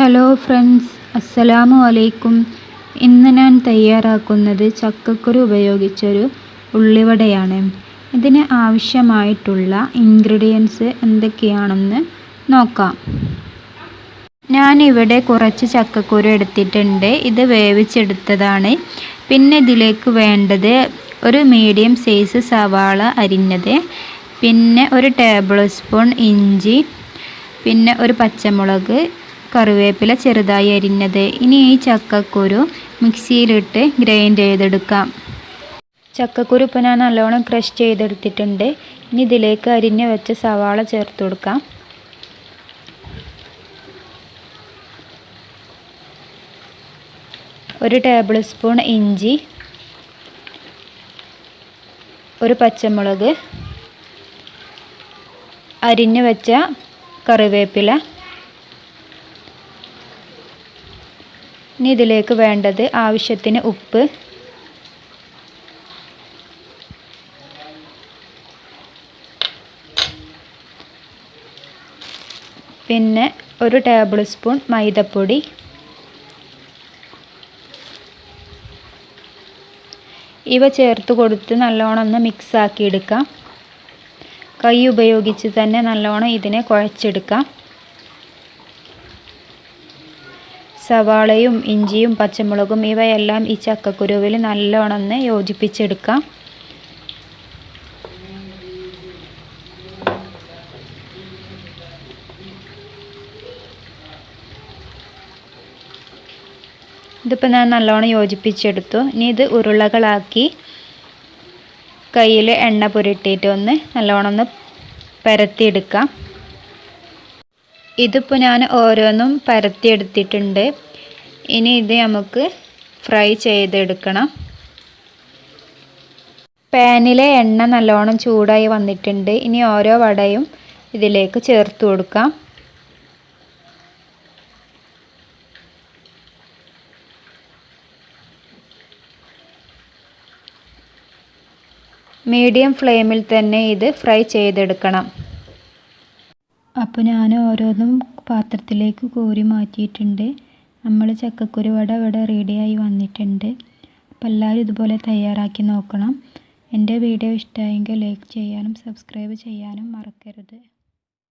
Hello friends അസ്സലാമു അലൈക്കും ഇന്ന് ഞാൻ തയ്യാറാക്കുന്നത് ചക്കക്കുരു ഉപയോഗിച്ചൊരു ഉള്ളിവടയാണ്. ഇതിന് ആവശ്യമായിട്ടുള്ള ഇൻഗ്രീഡിയൻസ് എന്തൊക്കെയാണെന്ന് നോക്കാം. ഞാനിവിടെ കുറച്ച് ചക്കക്കുരു എടുത്തിട്ടുണ്ട്. ഇത് വേവിച്ചെടുത്തതാണ്. പിന്നെ ഇതിലേക്ക് വേണ്ടത് ഒരു മീഡിയം സൈസ് സവാള അരിഞ്ഞത്. പിന്നെ ഒരു ടേബിൾ സ്പൂൺ ഇഞ്ചി. പിന്നെ ഒരു പച്ചമുളക്. കറിവേപ്പില ചെറുതായി അരിഞ്ഞത്. ഇനി ഈ ചക്കക്കുരു മിക്സിയിലിട്ട് ഗ്രൈൻഡ് ചെയ്തെടുക്കാം. ചക്കക്കുരു ഇപ്പോൾ ഞാൻ നല്ലോണം ക്രഷ് ചെയ്തെടുത്തിട്ടുണ്ട്. ഇനി ഇതിലേക്ക് അരിഞ്ഞ് വെച്ച സവാള ചേർത്ത് കൊടുക്കാം. ഒരു ടേബിൾ സ്പൂൺ ഇഞ്ചി. ഒരു പച്ചമുളക്. അരിഞ്ഞ് വെച്ച കറിവേപ്പില. ഇനി ഇതിലേക്ക് വേണ്ടത് ആവശ്യത്തിന് ഉപ്പ്. പിന്നെ ഒരു ടേബിൾ സ്പൂൺ മൈദപ്പൊടി. ഇവ ചേർത്ത് കൊടുത്ത് നല്ലോണം ഒന്ന് മിക്സാക്കിയെടുക്കാം കൈ ഉപയോഗിച്ച് തന്നെ നല്ലോണം ഇതിനെ കുഴച്ചെടുക്കാം. സവാളയും ഇഞ്ചിയും പച്ചമുളകും ഇവയെല്ലാം ഈ ചക്കക്കുരുവിൽ നല്ലോണം ഒന്ന് യോജിപ്പിച്ചെടുക്കാം. ഇതിപ്പോൾ ഞാൻ നല്ലോണം യോജിപ്പിച്ചെടുത്തു. ഇനി ഇത് ഉരുളകളാക്കി കയ്യിൽ എണ്ണ പുരട്ടിയിട്ട് ഒന്ന് നല്ലോണം ഒന്ന് പരത്തിയെടുക്കാം. ഇതിപ്പോൾ ഞാൻ ഓരോന്നും പരത്തിയെടുത്തിട്ടുണ്ട്. ഇനി ഇത് നമുക്ക് ഫ്രൈ ചെയ്തെടുക്കണം. പാനിലെ എണ്ണ നല്ലോണം ചൂടായി വന്നിട്ടുണ്ട്. ഇനി ഓരോ വടയും ഇതിലേക്ക് ചേർത്ത് കൊടുക്കാം. മീഡിയം ഫ്ലെയിമിൽ തന്നെ ഇത് ഫ്രൈ ചെയ്തെടുക്കണം. അപ്പോൾ ഞാൻ ഓരോന്നും പാത്രത്തിലേക്ക് കോരി മാറ്റിയിട്ടുണ്ട്. നമ്മൾ ചക്കക്കുരു വട ഇവിടെ റെഡിയായി വന്നിട്ടുണ്ട്. അപ്പോൾ എല്ലാവരും ഇതുപോലെ തയ്യാറാക്കി നോക്കണം. എന്റെ വീഡിയോ ഇഷ്ടമായെങ്കിൽ ലൈക്ക് ചെയ്യാനും സബ്സ്ക്രൈബ് ചെയ്യാനും മറക്കരുത്.